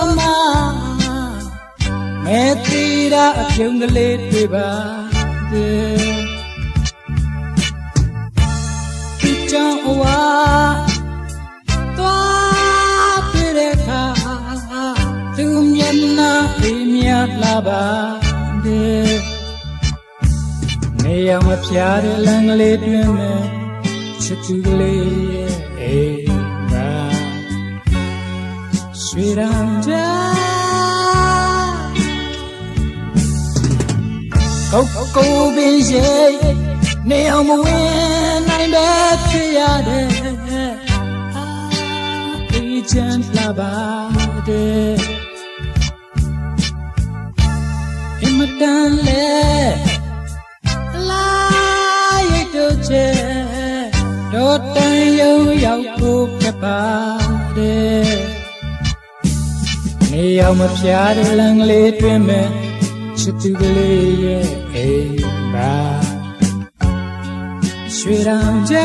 အမမဲတီရာအပြုံးကလေးတွေပါဒီကြောင့်အဝါသွားပြတဲ့ခါသူမျက်နှာအေးမြလာပါတယ်နေရာမပြားတဲ့လမ်းကလေးတွင်မဲ့ချစ်သူကလေးရဲ့ ရွှေရံကြကိုကိုပင်ရှိနေအောင်မဝင်နိုင်ပဲဖြစ်ရတဲ့အာဒီချန်လာပါတဲ့အမတန်လေလာရတော့ချေတော့တန်ယုံရောက်ဖို့ဖြစ်ပါတယ် နေအောင်မပြတဲ့လမ်းကလေးတွင်မဲ့ချစ်သူကလေးရဲ့အိမ်ပါရွှေရံကြ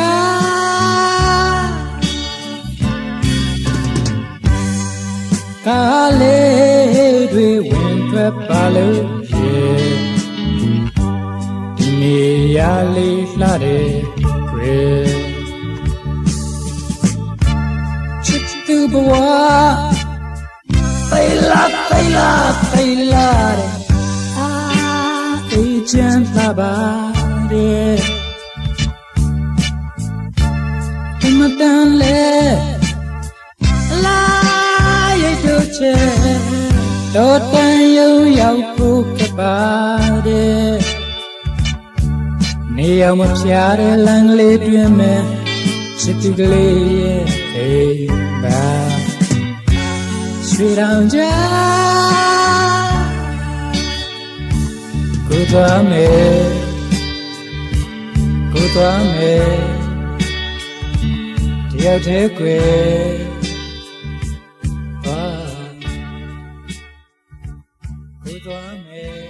ကားလေးတွေဝင်ထွက်ပါလို့ရဲ့ဒီနေရာလေးလှတဲ့တွေချစ်သူဘဝ သိလာသိလာသိလာတဲ့အာအေးချမ်းသာပါတယ်ဒီမတန်လေလာရိတ်တို့ချေတော့တန်ယုံရောက်ဖို့ကပါတယ်နေအောင်မပြတဲ့လမ်းကလေးတွင်မဲ့ချစ်သူကလေးရဲ့အိမ်ပါ စေတောင်ကြကိုသွားမယ်ကိုသွားမယ်တယောက်တည်းကွယ်သွားကိုသွားမယ်